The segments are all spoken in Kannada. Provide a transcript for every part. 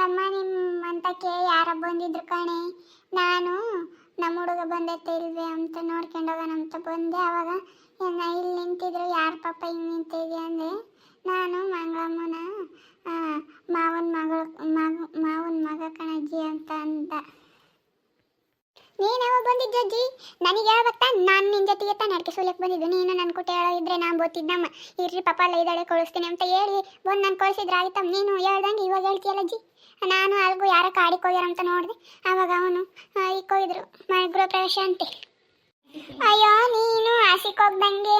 ಮಂಗಮ್ಮ ನಿಮ್ಮ ಅಂತಕ್ಕೆ ಯಾರ ಬಂದಿದ್ರು ಕಣೆ. ನಾನು ನಮ್ಮ ಹುಡುಗ ಬಂದೈತೆ ಇಲ್ವೇ ಅಂತ ನೋಡ್ಕೊಂಡು ಅಂತ ಬಂದೆ. ಅವಾಗ ಇಲ್ಲಿ ನಿಂತಿದ್ರು, ಯಾರ ಪಾಪ ಹಿಂಗೆ ನಿಂತಿದೆ ಅಂದೆ. ನಾನು ಮಂಗಳಮ್ಮನ ಮಾವನ ಮಗಳು, ಮಗ, ಮಾವನ ಮಗ ಕಣಜ್ಜಿ ಅಂತ ಅಂದ. ನೀನು ಯಾವಾಗ ಬಂದಿದ್ದು ಅಜ್ಜಿ? ನನಗೆ ಹೇಳ್ಬೇಕ ನಾನು ನಿನ್ನ ಜೊತೆಗೆ ತಾನು ಅಡಿಕೆ ಸುಲಿಯಕ್ಕೆ ಬಂದಿದ್ದು. ನೀನು ನನ್ನ ಕುಟ್ಟ ಹೇಳೋ ಇದ್ರೆ ನಾನು ಬೋತಿದ್ದಮ್ಮ ಇರ್ರಿ ಪಾಪ, ಅಲ್ಲ ಇದ್ದಾಳೆ ಕಳಿಸ್ತೀನಿ ಅಂತ ಹೇಳಿ ಬಂದು ನಾನು ಕಳಿಸಿದ್ರೆ ಆಯ್ತಮ್ಮ. ನೀನು ಹೇಳ್ದಂಗೆ ಇವಾಗ ಹೇಳ್ತೀಯಲ್ಲ ಅಜ್ಜಿ? ನಾನು ಅಲ್ಗೂ ಯಾರ ಕಾಡಿಗೆ ಹೋಗ್ಯಾರ ಅಂತ ನೋಡಿದೆ. ಆವಾಗ ಅವನು ಇಕ್ಕೋಗಿದ್ರು ಗೃಹ ಪ್ರವೇಶ ಅಂತೆ. ಅಯ್ಯೋ, ನೀನು ಹಸಿಕೋಗ್ದಂಗೆ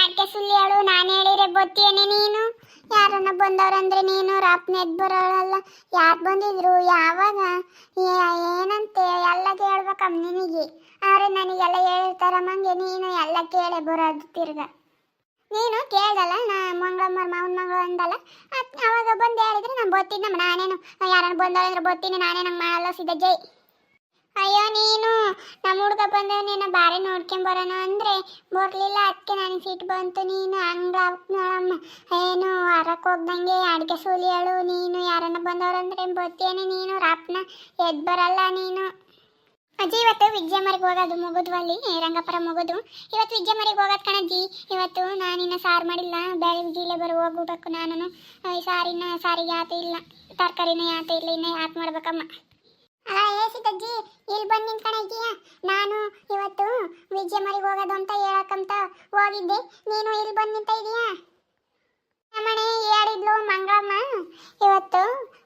ಅಡಿಕೆ ಹೇಳು. ನಾನು ಹೇಳಿದ್ರೆ ಬೋತಿಯೇನೆ ನೀನು. ಯಾರನ್ನ ಬಂದವ್ರಂದ್ರೆ ನೀನು? ರಾಪ್ನ ಎದ್ದು ಬರೋಳಲ್ಲ ಯಾರು ಬಂದಿದ್ರು? ಯಾವಾಗ? ಏನಂತೆ? ಕೇಳ್ಬೇಕಮ್ಮ ನಿನಗೆ. ಆದ್ರೆ ನನಗೆಲ್ಲ ಹೇಳ್ತಾರಮ್ಮಂಗೆ, ನೀನು ಎಲ್ಲ ಕೇಳೆ ಬರೋದು ತಿರ್ಗ. ನೀನು ಕೇಳ್ದಲ್ಲ, ನಾ ಮಂಗಳಮ್ಮರ ಮಾವನ ಮಗಳು ಅಂದಲ್ಲ? ಅವಾಗ ಬಂದು ಹೇಳಿದ್ರೆ ನಾನು ನಮ್ಮ ನಾನೇನು, ಯಾರನ್ನ ಅಂದ್ರೆ ಬತ್ತೀನಿ ನಾನೇನು ಮಾಡಲ್ಲ ಸಿದ್ಧ ಜೈ. ಅಯ್ಯೋ ನೀನು, ನಮ್ಮ ಹುಡುಗ ಬಂದ ನೀನು ಬಾರಿ ನೋಡ್ಕೊಂಬರೋಣ ಅಂದ್ರೆ ಬರ್ಲಿಲ್ಲ ಅದಕ್ಕೆ ನನಗೆ ಸಿಟ್ಟು ಬಂತು ನೀನು, ಹಂಗ ನೋಡಮ್ಮ. ಏನು ಹರಕ್ಕೆ ಹೋಗ್ದಂಗೆ ಅಡಿಗೆ ಸೂಲಿ ಹೇಳು ನೀನು ಯಾರನ್ನ ಬಂದವ್ರಂದ್ರೆ ಬತ್ತೇನೆ ನೀನು, ರಾಪ್ನ ಎದ್ದು ಬರಲ್ಲ ನೀನು. ಅಜ್ಜಿ, ಇವತ್ತು ವಿದ್ಯಾಮರಿಗೆ ಹೋಗೋದು ಮುಗಿದ್ವಲ್ಲಿ ರಂಗಪುರ ಮುಗಿದು. ಇವತ್ತು ವಿದ್ಯಾಮರಿಗೆ ಹೋಗೋದು ಕಣಜ್ಜಿ. ಇವತ್ತು ನಾನಿನ್ನ ಸಾರು ಮಾಡಿಲ್ಲ. ಬೇರೆ ವಿಜಿಲೆ ಬರೋ, ಹೋಗ್ಬಿಡ್ಬೇಕು ನಾನು ಈ ಸಾರಿನ, ಸಾರಿಗೆ ಆತ ಇಲ್ಲ. ತರಕಾರಿನ ಯಾತ ಇಲ್ಲ. ಇನ್ನ ಯಾಕೆ ಮಾಡ್ಬೇಕಮ್ಮ? ಅಲ್ಲ ಏಸಿದಜ್ಜಿ ಇಲ್ಲಿ ಬಂದು ನಿಂತ್ಕೊಂಡಿದ್ದೀಯ ನಾನು ಇವತ್ತು ವಿಜಯಮರಿಗೆ ಹೋಗೋದು ಅಂತ ಹೇಳಕ್ಕಂತ ಹೋಗಿದ್ದೆ. ನೀನು ಇಲ್ಲಿ ಬಂದು ನಿಂತ ಇದೀಯಾ? ನಮ್ಮನೆ ಹೇಳಿದ್ಲು ಮಂಗಮ್ಮ ಇವತ್ತು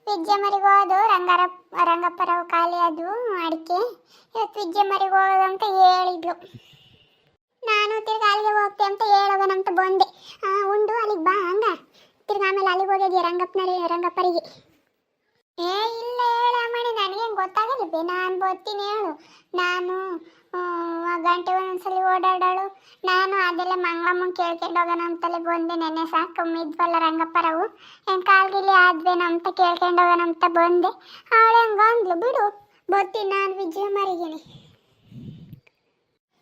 ವಿಜಯಮರಿಗೆ ಮರಿಗೋದು, ರಂಗಾರ ರಂಗಪ್ಪರವು ಖಾಲಿ ಅದು ಅಡಿಕೆ. ಇವತ್ತು ವಿಜಯಮರಿಗೆ ಹೋಗೋದು ಅಂತ ಹೇಳಿದ್ಲು. ನಾನು ತಿರ್ಗಿ ಅಲ್ಲಿಗೆ ಹೋಗ್ತೆ ಅಂತ ಅಂತ ಬಂದೆ. ಉಂಡು, ಅಲ್ಲಿಗೆ ಬಾ ಹಂಗ. ತಿರ್ಗಿ ಆಮೇಲೆ ಅಲ್ಲಿಗೆ ಹೋಗಿದ್ದೆ ರಂಗಪ್ಪನರಿ, ರಂಗಪ್ಪರಿಗೆ? ಏ, ಇಲ್ಲ ಹೇಳ ಅಮ್ಮಣಿ ನನಗೇನು ಗೊತ್ತಾಗಲ್ಲ ಬೇ ನಾನು ಬರ್ತೀನಿ ಹೇಳು. ನಾನು ಆ, ಗಂಟೆ ಒಂದೊಂದ್ಸಲಿ ಓಡಾಡಾಳು. ನಾನು ಅದೆಲ್ಲ ಮಂಗಳಮ್ಮ ಕೇಳ್ಕೊಂಡು ಹೋಗೋಣ ಅಂತಲೇ ಬಂದೆ. ನೆನೆ ಸಾಕು ಇದ್ವಲ್ಲ ರಂಗಪ್ಪರವು. ಏನು ಕಾಲ್ಗಿಲಿ ಆದ್ವೇನೋ ಅಂತ ಕೇಳ್ಕೊಂಡು ಹೋಗೋಣ ಅಂತ ಬಂದೆ. ಅವಳು ಹಂಗಂದ್ಲು ಬಿಡು ಬರ್ತೀನಿ ನಾನು ವಿಜಯ ಮರಿಗಿನಿ.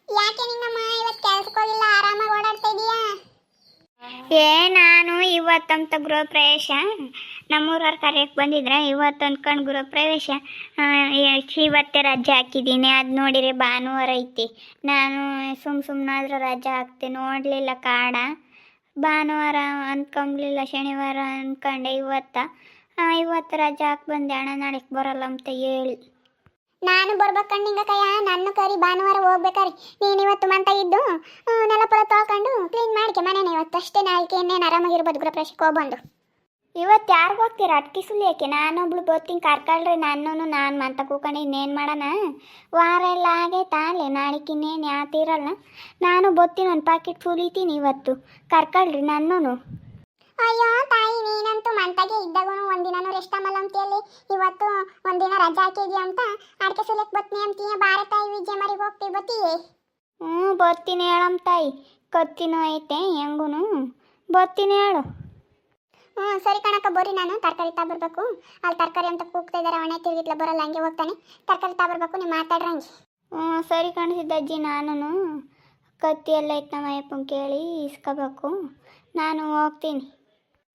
ಯಾಕೆ ನಿನ್ನಮ್ಮ ಇವತ್ತು ಕೆಲ್ಸಕ್ಕೆ ಹೋಗಿಲ್ಲ ಆರಾಮಾಗಿ ಓಡಾಡ್ತಾ ಇದೀಯಾ? ಏ ನಾನು ಇವತ್ತಂತ ಗೃಹ ಪ್ರವೇಶ ನಮ್ಮೂರವ್ರು ಕರೆಯಕ್ಕೆ ಬಂದಿದ್ರೆ ಇವತ್ತು ಅಂದ್ಕೊಂಡು ಗೃಹಪ್ರವೇಶ ಇವತ್ತೇ ರಜೆ ಹಾಕಿದ್ದೀನಿ. ಅದು ನೋಡಿರಿ ಭಾನುವಾರ ಐತಿ. ನಾನು ಸುಮ್ಮ ಸುಮ್ಮನಾದ್ರೂ ರಜೆ ಹಾಕ್ತೆ, ನೋಡಲಿಲ್ಲ ಕಾಡ. ಭಾನುವಾರ ಅಂದ್ಕೊಂಬ್ಲಿಲ್ಲ ಶನಿವಾರ ಅಂದ್ಕೊಂಡೆ ಇವತ್ತು. ಇವತ್ತು ರಜೆ ಹಾಕಿ ಬಂದೆ, ಅಣ್ಣ ನಾಳೆಗೆ ಬರಲ್ಲ ಅಂತ ಹೇಳಿ. ನಾನು ಬರ್ಬೇಕಣ್ಣಿಂಗ ಕಯ್ಯ ನನ್ನ ಕರಿ ಭಾನುವಾರ ಹೋಗ್ಬೇಕಾರಿ. ನೀನು ಇವತ್ತು ಮಂತ ಇದ್ದು ನೆಲ ಪುರ ತೊಳ್ಕೊಂಡು ಕ್ಲೀನ್ ಮಾಡ್ಕೆ ಮನೇನ ಇವತ್ತು. ಅಷ್ಟೇ ನಾಳೆಗೆ ಇನ್ನೇನು ಆರಾಮಾಗಿರ್ಬೋದು ಗೃಹಪ್ರವೇಶಕ್ಕೆ ಹೋಗ್ಬಂದು ಇವತ್ತು ಯಾರಿಗೆ ಹೋಗ್ತೀರ? ಅಟ್ಕಿ ಸುಲಿಯಕ್ಕೆ. ನಾನೊಬ್ಳು ಬರ್ತೀನಿ ಕರ್ಕಳ್ರಿ ನನ್ನೂ ನಾನು ಮಂತ ಕೂಕೊಂಡು ಇನ್ನೇನು ಮಾಡೋಣ? ವಾರ ಎಲ್ಲ ಆಗೈತಾ? ಅಲ್ಲೇ ನಾಳೆಗೆ ಇನ್ನೇನು ಯಾತಿರಲ್ಲ ನಾನು ಬರ್ತೀನಿ ಒಂದು ಪ್ಯಾಕೆಟ್ ಸುಲಿತೀನಿ ಇವತ್ತು. ಕರ್ಕಳ್ರಿ ನನ್ನೂ ಅಯ್ಯೋ ತಾಯಿ ನೀನಂತೂ ಮಂತಾಗೆ ಇದ್ದಾಗ ಒಂದಿನೂ ರೆಸ್ಟ್ ಆಮಲ್ಲ ಅಂತೇಳಿ ಇವತ್ತು ಒಂದಿನ ರಜಾ ಹಾಕಿದ್ಯಾ ಅಂತ? ಅಡಿಕೆ ಸುಲಿಯಕ್ಕೆ ಬರ್ತೀನಿ ಅಂತೀಯ? ಬಾರ ತಾಯಿ ವಿಜಯ ಮರಿಗೆ ಹೋಗ್ತೀವಿ ಬತ್ತೀಯೇ ಹ್ಞೂ ಬರ್ತೀನಿ ಹೇಳಮ್ಮ ತಾಯಿ. ಕತ್ತಿನೂ ಐತೆ ಹೆಂಗೂ ಬರ್ತೀನಿ ಹೇಳು. ಹ್ಞೂ ಸರಿ ಕಣಕ್ಕ ಬರ್ರಿ ನಾನು. ತರಕಾರಿ ತಗೊಬರ್ಬೇಕು. ಅಲ್ಲಿ ತರಕಾರಿ ಅಂತ ಕೂಗ್ತಾ ಇದ್ದಾರೆ ಅವನೇ ತಿರುಗಿತ್ಲ ಬರಲ್ಲ ಹಂಗೆ ಹೋಗ್ತಾನೆ. ತರಕಾರಿ ತಗೊಬರ್ಬೇಕು ನೀವು ಮಾತಾಡ್ರಿ ಹಂಗೆ. ಹ್ಞೂ ಸರಿ ಕಾಣಿಸಿದ್ದಜ್ಜಿ ನಾನು ಕತ್ತಿ ಎಲ್ಲ ಐತೆ ನಮ್ಮ ಅಯ್ಯಪ್ಪನ ಕೇಳಿ ಇಸ್ಕೋಬೇಕು. ನಾನು ಹೋಗ್ತೀನಿ.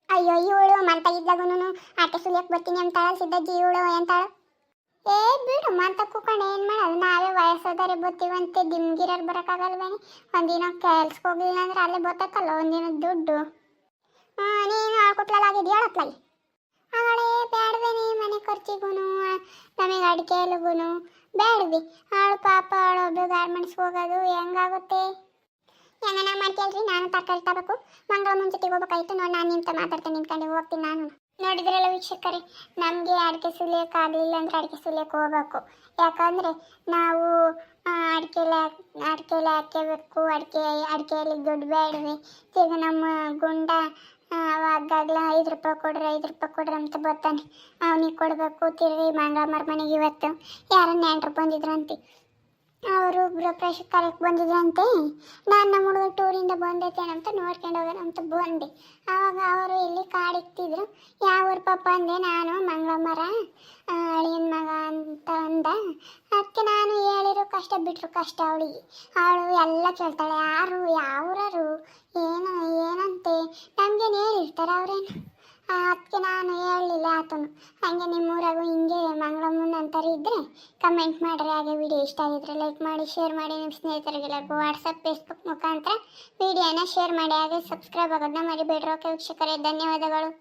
ಅಯ್ಯೋ ಇವಳು ಮಂತಾಗಿದ್ದಾಗೂನು ಆಟೆ ಸುಲಿಯಕ್ಕೆ ಬರ್ತೀನಿ ಅಂತಾಳ ಸಿದ್ದಜ್ಜಿ ಇವಳು ಅಂತಾಳು. ಏ ಬಿಡು ಮಂತ ಕೂಕೊಂಡು ಏನು ಮಾಡೋದು? ನಾವೇ ವಯಸ್ಸಾದರೆ ಬತ್ತೀವಂತೆ ದಿಮ್ಗಿರೋರು ಬರೋಕ್ಕಾಗಲ್ವೇನೆ? ಒಂದಿನ ಕೆಲ್ಸಕ್ಕೆ ಹೋಗ್ಲಿಲ್ಲ ಅಂದ್ರೆ ಅಲ್ಲೇ ಬರ್ತಕ್ಕಲ್ಲ ಒಂದಿನ ದುಡ್ಡು. ನೀನು ಆಳ್ಕೊಟ್ಲಾಗಿದೆಯಾ ಹೇಳತ್ಲಾಗಿ ಅವಳೇ ಬೇಡವೇನೆ ಮನೆ ಖರ್ಚಿಗೂ ನಮಗೆ ಅಡಿಕೆಯಲ್ಲಿಗೂ ಬೇಡವಿ ಅವಳು ಪಾಪ ಅವಳೊಬ್ಬಳು ಗಾರ್ಮೆಂಟ್ಸ್ಗೆ ಹೋಗೋದು ಹೆಂಗಾಗುತ್ತೆ? ಹೆಂಗನ ಮಾಡ್ತೀಯಲ್ರಿ ನಾನು ತರಕಾರಿ ತರಬೇಕು ಮಂಗಳ ಮುಂಚೆಗೆ ಹೋಗ್ಬೇಕಾಯ್ತು ನೋಡಿ ನಾನು ನಿಂತ ಮಾತಾಡ್ತೇನೆ ನಿಂತ್ಕೊಂಡು ಹೋಗ್ತೀನಿ ನಾನು. ನೋಡಿದ್ರಲ್ಲ ವೀಕ್ಷಕರೇ, ನಮಗೆ ಅಡಿಕೆ ಸುಲಿಯೋಕೆ ಆಗಲಿಲ್ಲ ಅಂದರೆ ಅಡಿಕೆ ಸುಲಿಯೋಕೆ ಹೋಗ್ಬೇಕು. ಯಾಕಂದರೆ ನಾವು ಅಡಿಕೆಲೆ ಅಡಿಕೆಲೆ ಹಾಕ್ಕೋಬೇಕು ಅಡಿಕೆ ಅಡಿಕೆಯಲ್ಲಿ ದುಡ್ಡು ಬೇಡವೆ ಈಗ ನಮ್ಮ ಗುಂಡ ಅವಾಗಲ ಐದು ರೂಪಾಯಿ ಕೊಡ್ರಿ, ಐದು ರೂಪಾಯಿ ಕೊಡ್ರಿ ಅಂತ ಬರ್ತಾನೆ. ಅವನಿಗೆ ಕೊಡಬೇಕು, ತಿರುಗಿ ಮಂಗಳಮ್ಮರ ಮನೆಗೆ ಇವತ್ತು. ಯಾರ ನೆಂಟ್ರು ಬಂದಿದ್ರಂತೆ. ಅವರು ಗೃಹಪ್ರವೇಶ ಕರೆಕ್ಟ್ ಬಂದಿದ್ರಂತೆ. ನಾನು ನಮ್ಮ ಹುಡುಗ ಟೂರಿಂದ ಅಂತ ನೋಡ್ಕೊಂಡು ಹೋಗೋಣ ಅಂತ ಬಂದೆ. ಆವಾಗ ಅವರು ಇಲ್ಲಿ ಕಾಡಿಕ್ತಿದ್ರು ಯಾವ ಊರು ಪಾಪ ಅಂದೆ, ನಾನು ಮಂಗಳಮ್ಮರ ಅಳಿಯನ ಮಗ ಅಂತ ಅಂದ. ಅದಕ್ಕೆ ನಾನು ಹೇಳಿರೋ ಕಷ್ಟ ಬಿಟ್ಟರು ಕಷ್ಟ ಅವಳಿಗೆ. ಅವಳು ಎಲ್ಲ ಕೇಳ್ತಾಳೆ, ಯಾರು ಯಾವ್ರಾರು ಏನಂತೆ ಅವ್ರೇನು ಅದಕ್ಕೆ ನಾನು ಹೇಳಲಿಲ್ಲ ಆತನು. ಹಾಗೆ ನಿಮ್ಮೂರಾಗೂ ಹಿಂಗೆ ಮಂಗಳಮ್ಮನ ಅಂತಾರೆ ಇದ್ದರೆ ಕಮೆಂಟ್ ಮಾಡಿರಿ, ಹಾಗೆ ವಿಡಿಯೋ ಇಷ್ಟ ಆಗಿದ್ರೆ ಲೈಕ್ ಮಾಡಿ ಶೇರ್ ಮಾಡಿ. ನಿಮ್ಮ ಸ್ನೇಹಿತರಿಗೆಲ್ಲರಿಗೂ ವಾಟ್ಸಪ್ ಫೇಸ್ಬುಕ್ ಮುಖಾಂತರ ವಿಡಿಯೋನ ಶೇರ್ ಮಾಡಿ, ಹಾಗೆ ಸಬ್ಸ್ಕ್ರೈಬ್ ಆಗೋದನ್ನ ಮರಿಬೇಡ್ರಿ. ಓಕೆ ವೀಕ್ಷಕರೇ, ಧನ್ಯವಾದಗಳು.